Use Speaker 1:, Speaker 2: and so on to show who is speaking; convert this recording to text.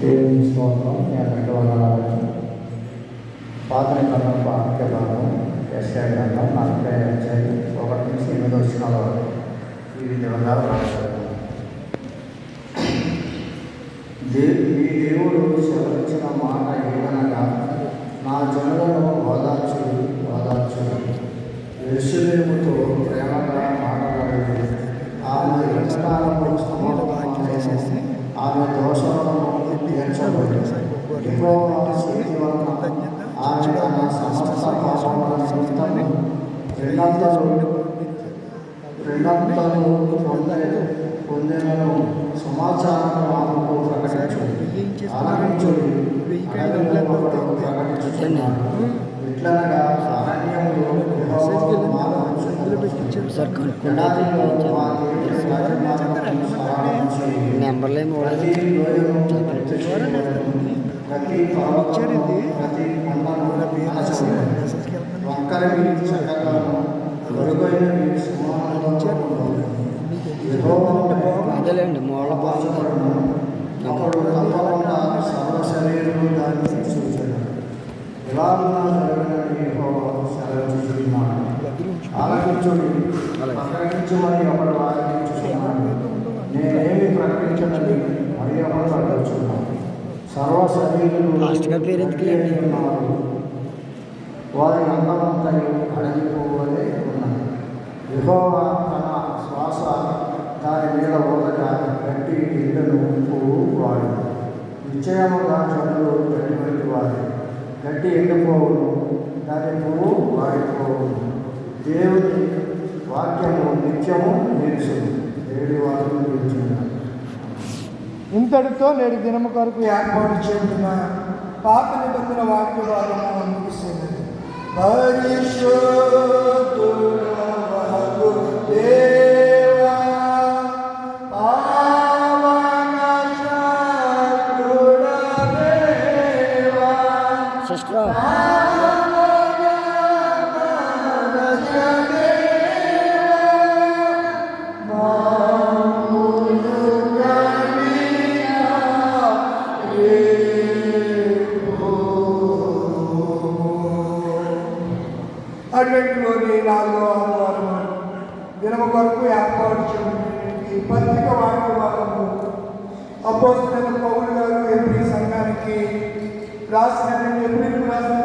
Speaker 1: దేవుని స్తోత్రం. నేను రెండు వందల పాత నిబంధన పాఠ్య భాగం ఎస్ఐ గ్రంథం నలభై అధ్యాయం ఒకటి నుంచి ఎనిమిది వచ్చిన వరకు ఈ విధంగా రాశారు దేవు మీ దేవుడు సెలవిచ్చిన మాట ఏదనగా నా జనులను రెండంతలు పొందే పొందేలను సమాచారం ఆమెకు ప్రకటించు ఆలకించుడి అడవిలో ప్రకటించుచున్నాడు ఇట్లనగా అరణ్యంలో యెహోవా మాటలు
Speaker 2: సార్ కనుక్కుంటే నెంబర్లు అదేలేండి మూల
Speaker 1: యెహోవా సెలవిస్తున్నాడు ఆలకించుడి ప్రకటించమని అప్పుడు ఆలకించుచున్నాడు నేనేమి ప్రకటించనని మరి అప్పుడు ప్రకటించున్నాను సర్వ శరీరులు. వారి అందమంతయు అడగిపోవలే ఉన్నది. యెహోవా తన శ్వాస దాని మీద ఊదగా గట్టి ఇళ్ళను పువ్వు వాడు నిశ్చయముగా జనులు గట్టి వంటి వారి గట్టి ఎండిపోవును దాని పువ్వు వాడిపోవును దేవుని వాక్యము నిత్యము నిలుసును దేవుడి వాక్యం నిలుచున్నాడు
Speaker 3: ఇంతటితో నేటి దినము కొరకు ఏర్పాటు చేయబడిన పాత నిబంధన వాక్య భాగము ముగిస్తున్నది పరిశుద్ధుడవగు దేవా, పావన అడ్వెంట్లోని నాలుగో ఆదివారం దినము వరకు ఏర్పాటు చేయబడిన పత్రిక వాక్య భాగము అపోస్తులైన పౌలు గారు ఎప్పుడు సంఘానికి రాసినటువంటి ఎప్పుడు రాసిన